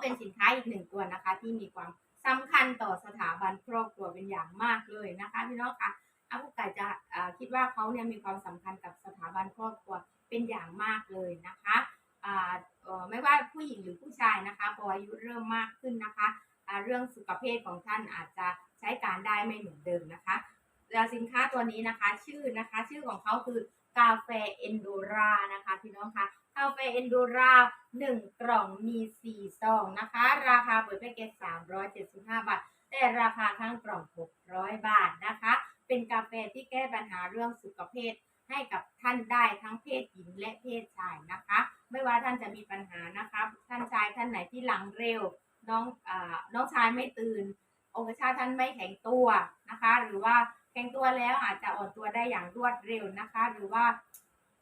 เป็นสินค้าอีกหนึ่งตัวนะคะ ที่มีความสำคัญต่อสถาบันครอบครัวเป็นอย่างมากเลยนะคะพี่น้องค่ะอากุก่จะคิดว่าเขาเนี่ยมีความสำคัญกับสถาบันครอบครัวเป็นอย่างมากเลยนะคะไม่ว่าผู้หญิงหรือผู้ชายนะคะพออายุเริ่มมากขึ้นนะคะ เรื่องสุขภาพของท่านอาจจะใช้การได้ไม่เหมือนเดิมนะคะแล้วสินค้าตัวนี้นะคะชื่อนะคะ ชื่อของเขาคือกาแฟเอนโดรานะคะพี่น้องคะ กาแฟเอนโดราหนึ่งกล่องมีสี่ซองนะคะ ราคาเปิดแพ็กเกจสามร้อยเจ็ดสิบห้าบาท แต่ราคาข้างกล่องหกร้อยบาทนะคะ เป็นกาแฟที่แก้ปัญหาเรื่องสุขภาพให้กับท่านได้ทั้งเพศหญิงและเพศชายนะคะ ไม่ว่าท่านจะมีปัญหานะคะ ท่านชายท่านไหนที่หลังเร็ว น้องอาน้องชายไม่ตื่นองคชาท่านไม่แข็งตัวนะคะ หรือว่าแข็งตัวแล้วอาจจะอ่อนตัวได้อย่างรวดเร็วนะคะ หรือว่า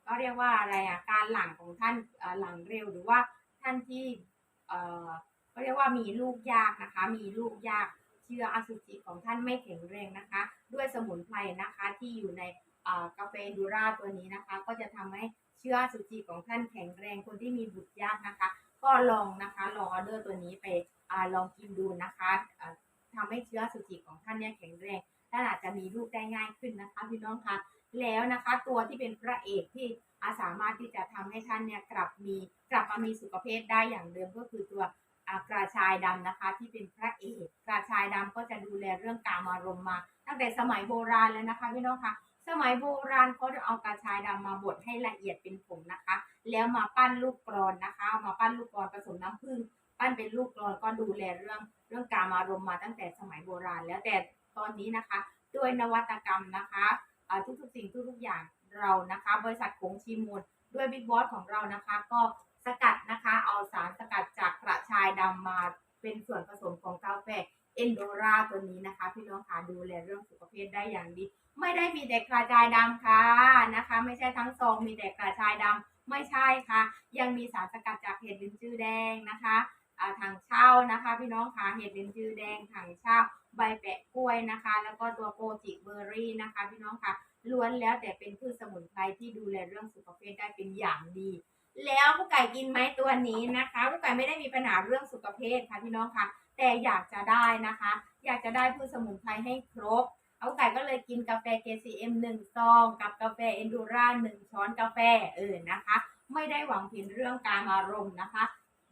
ก็เรียกว่าอะไรอะการหลังของท่านหลังเร็วหรือว่าท่านที่เอ่อก็เรียกว่ามีลูกยากนะคะ มีลูกยากเชื้ออสุจิของท่านไม่แข็งแรงนะคะ ด้วยสมุนไพรนะคะที่อยู่ในกาแฟดูราตัวนี้นะคะ ก็จะทำให้เชื้ออสุจิของท่านแข็งแรงคนที่มีบุตรยากนะคะ ก็ลองนะคะลองออเดอร์ตัวนี้ไปอลองกินดูนะคะอ่าทำให้เชื้ออสุจิของท่านเนี่ยแข็งแรง ท่านอาจจะมีลูกได้ง่ายขึ้นนะคะพี่น้องคะแล้วนะคะ ตัวที่เป็นพระเอกที่อาสามารถที่จะทำให้ท่านเนี่ยกลับมีกลับมามีสุขภาพได้อย่างเดิมก็คือตัวกระชายดำนะคะ ที่เป็นพระเอกกระชายดำก็จะดูแลเรื่องการมารมมา ตั้งแต่สมัยโบราณแล้วนะคะพี่น้องคะสมัยโบราณเขาจะเอากระชายดำมาบดให้ละเอียดเป็นผงนะคะ แล้วมาปั้นลูกกรอนนะคะมาปั้นลูกกรอนผสมน้ำผึ้งปั้นเป็นลูกกรอนก็ดูแลเรื่องเรื่องการมารมมาตั้งแต่สมัยโบราณ แล้วแต่ ตอนนี้นะคะ ด้วยนวัตกรรมนะคะทุกๆสิ่งทุกๆอย่างเรานะคะ บริษัทคงชีมูลด้วยบิ๊กบอสของเรานะคะ ก็สกัดนะคะ เอาสารสกัดจากกระชายดำมาเป็นส่วนผสมของกาแฟเอนโดราตัวนี้นะคะ พี่น้องคะดูแลเรื่องสุขภาพได้อย่างดี ไม่ได้มีแต่กระชายดำค่ะนะคะ ไม่ใช่ทั้งซองมีแต่กระชายดำไม่ใช่ค่ะ ยังมีสารสกัดจากเห็ดลิ้นจือแดงนะคะอ่าง นะคะ พี่น้องคะเห็ดลินจือแดงถังเช่าใบแปะกล้วยนะคะ แล้วก็ตัวโกจิเบอร์รี่นะคะ พี่น้องคะล้วนแล้วแต่เป็นพืชสมุนไพรที่ดูแลเรื่องสุขภาพได้เป็นอย่างดี แล้วผู้ไก่กินไหมตัวนี้นะคะผู้ไก่ไม่ได้มีปัญหาเรื่องสุขภาพค่ะพี่น้องค่ะ แต่อยากจะได้นะคะ อยากจะได้พืชสมุนไพรให้ครบเอาไก่ก็เลยกินกาแฟ KCM หนึ่งซอง กับกาแฟเอนดูราหนึ่งช้อนกาแฟเออนะคะ ไม่ได้หวังเพียงเรื่องการอารมณ์นะคะ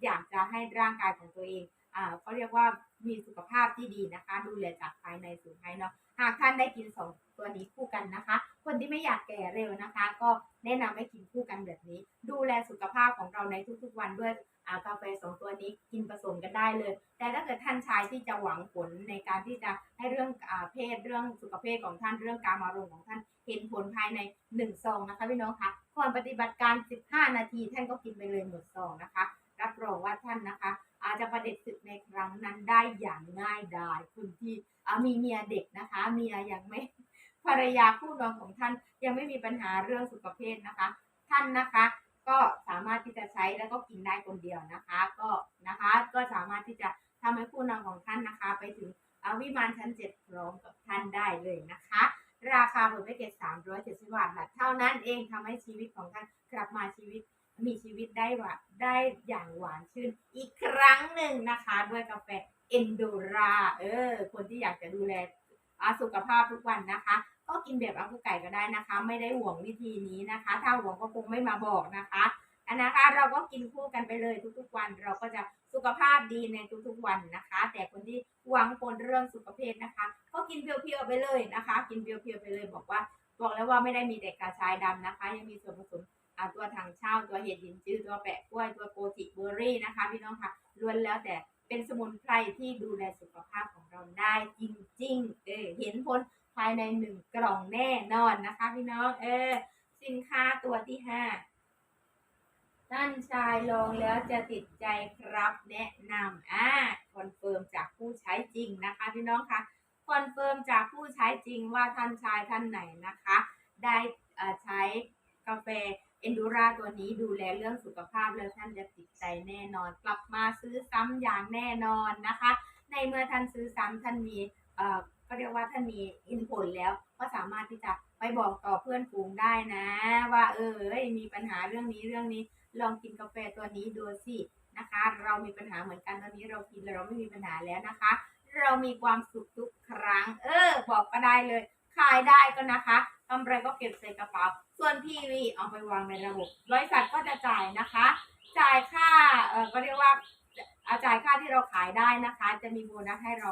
อยากจะให้ร่างกายของตัวเองอ่าเขาเรียกว่ามีสุขภาพที่ดีนะคะ ดูแลจากภายในสู่ภายนอกหากท่านได้กินสองตัวนี้คู่กันนะคะ คนที่ไม่อยากแก่เร็วนะคะ ก็แนะนำให้กินคู่กันแบบนี้ ดูแลสุขภาพของเราในทุกๆวันด้วยอ่ากาแฟสองตัวนี้กินผสมกันได้เลย แต่ถ้าเกิดท่านชายที่จะหวังผลในการที่จะให้เรื่องอ่าเพศเรื่องสุขภาพของท่านเรื่องการมารมณ์ของท่านเห็นผลภายในหนึ่งซองนะคะพี่น้องคะก่อนปฏิบัติการ 15 นาทีท่านก็กินไปเลยหมดซองนะคะ รับรองว่าท่านนะคะ อาจจะประเด็จศึกในครั้งนั้นได้อย่างง่ายดายคุณที่มีเมียเด็กนะคะเมียยังไม่ภรรยาคู่นอนของท่านยังไม่มีปัญหาเรื่องสุขภาพนะคะ ท่านนะคะก็สามารถที่จะใช้แล้วก็กินได้คนเดียวนะคะ ก็นะคะก็สามารถที่จะทำให้คู่นอนของท่านนะคะ ไปถึงวิมานชั้นเจ็ดพร้อมกับท่านได้เลยนะคะ ราคาเปิดไม่เกินสามร้อยเจ็ดสิบบาทบาทเท่านั้นเองทำให้ชีวิตของท่านกลับมาชีวิต มีชีวิตได้หวานได้อย่างหวานชื่นอีกครั้งหนึ่งนะคะ ด้วยกาแฟเอนโดราเออ คนที่อยากจะดูแลสุขภาพทุกวันนะคะ ก็กินแบบอักุไก่ก็ได้นะคะ ไม่ได้ห่วงวิธีนี้นะคะ ถ้าห่วงก็คงไม่มาบอกนะคะอันนะคะเราก็กินคู่กันไปเลยทุกๆวัน เราก็จะสุขภาพดีในทุกๆวันนะคะ แต่คนที่หวังผลเรื่องสุขภาพนะคะ ก็กินเพียวๆไปเลยนะคะ กินเพียวๆไปเลยบอกว่า บอกแล้วว่าไม่ได้มีแต่กระชายดำนะคะ ยังมีส่วนผสม อาตัวถังเช่าตัวเห็ดหินจื้อตัวแปะกล้วยตัวโกจิเบอร์รี่นะคะ พี่น้องค่ะล้วนแล้วแต่เป็นสมุนไพรที่ดูแลสุขภาพของเราได้จริงๆเออเห็นผลภายในหนึ่งกล่องแน่นอนนะคะ พี่น้องเออสินค้าตัวที่ห้าท่านชายลองแล้วจะติดใจครับแนะนำอ่าคอนเฟิร์มจากผู้ใช้จริงนะคะ พี่น้องคะคอนเฟิร์มจากผู้ใช้จริงว่าท่านชายท่านไหนนะคะ ได้อ่อใช้กาแฟ เอนดูราตัวนี้ดูแลเรื่องสุขภาพแล้วท่านจะติดใจแน่นอน กลับมาซื้อซ้ำอย่างแน่นอนนะคะ ในเมื่อท่านซื้อซ้ำท่านมีเอ่อก็เรียกว่าท่านมีอินผลแล้ว ก็สามารถที่จะไปบอกต่อเพื่อนฝูงได้นะ ว่าเออมีปัญหาเรื่องนี้เรื่องนี้ลองกินกาแฟตัวนี้ดูสินะคะ เรามีปัญหาเหมือนกันตอนนี้เรากินแล้วเราไม่มีปัญหาแล้วนะคะ เรามีความสุขทุกครั้ง เออ บอกก็ได้เลย ขายได้ก็นะคะกำไรก็เก็บใส่กระเป๋า ส่วนพีวีเอาไปวางในระบบบริษัทก็จะจ่ายนะคะ จ่ายค่าเออก็เรียกว่าอาจ่ายค่าที่เราขายได้นะคะ จะมีโบนัสให้เรา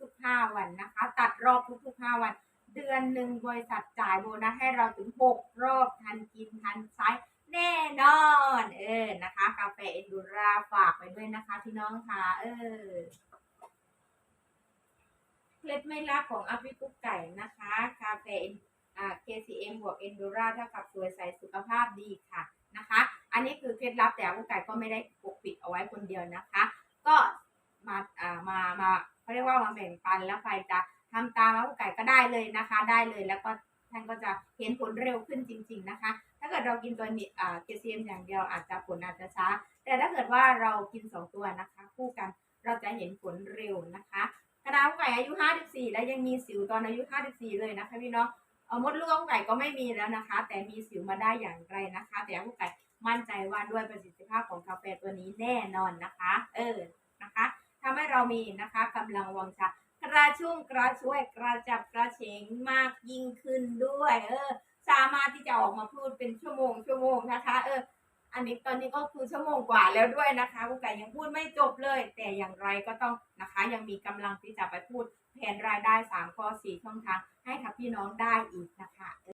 ทุกๆห้าวันนะคะ ตัดรอบทุกๆห้าวัน เดือนหนึ่งบริษัทจ่ายโบนัสให้เราถึงหกรอบทันกินทันใช้แน่นอนเออนะคะ กาแฟเอ็นดูราฝากไปด้วยนะคะพี่น้องค่ะเออ เคล็ดไม่ลับของอัพวิกุกไก่นะคะ กาแฟอ่า KCM บวก Endura เท่ากับสวยใสสุขภาพดีค่ะนะคะ อันนี้คือเคล็ดลับแต่อัพวิกุ๊กไก่ก็ไม่ได้ปกปิดเอาไว้คนเดียวนะคะ ก็มาอ่ามามาเขาเรียกว่ามาแบ่งปันแล้วใครจะทำตามอัพวิกุ๊กไก่ก็ได้เลยนะคะ ได้เลยแล้วก็ท่านก็จะเห็นผลเร็วขึ้นจริง ๆนะคะ ถ้าเกิดเรากินตัวนี้อ่า KCM อย่างเดียวอาจจะผลอาจจะช้า แต่ถ้าเกิดว่าเรากินสองตัวนะคะ คู่กันเราจะเห็นผลเร็วนะคะ คณะผู้ไก่อายุ 54 แล้วยังมีสิวตอนอายุ 54 เลยนะคะพี่น้องเออมดลูกผู้ไก่ก็ไม่มีแล้วนะคะ แต่มีสิวมาได้อย่างไรนะคะ แต่ผู้ไก่มั่นใจว่าด้วยประสิทธิภาพของกาแฟตัวนี้แน่นอนนะคะ เออนะคะทำให้เรามีนะคะกำลังวังชากระชุ่มกระชวยกระจับกระเฉงมากยิ่งขึ้นด้วย เออ สามารถที่จะออกมาพูดเป็นชั่วโมงชั่วโมงนะคะ เออ อันนี้ตอนนี้ก็คือชั่วโมงกว่าแล้วด้วยนะคะผู้ไก่ยังพูดไม่จบเลย แต่อย่างไรก็ต้องนะคะ ยังมีกำลังที่จะไปพูดแผนรายได้3ข้อ4ช่องทางให้กับพี่น้องได้อีกนะคะ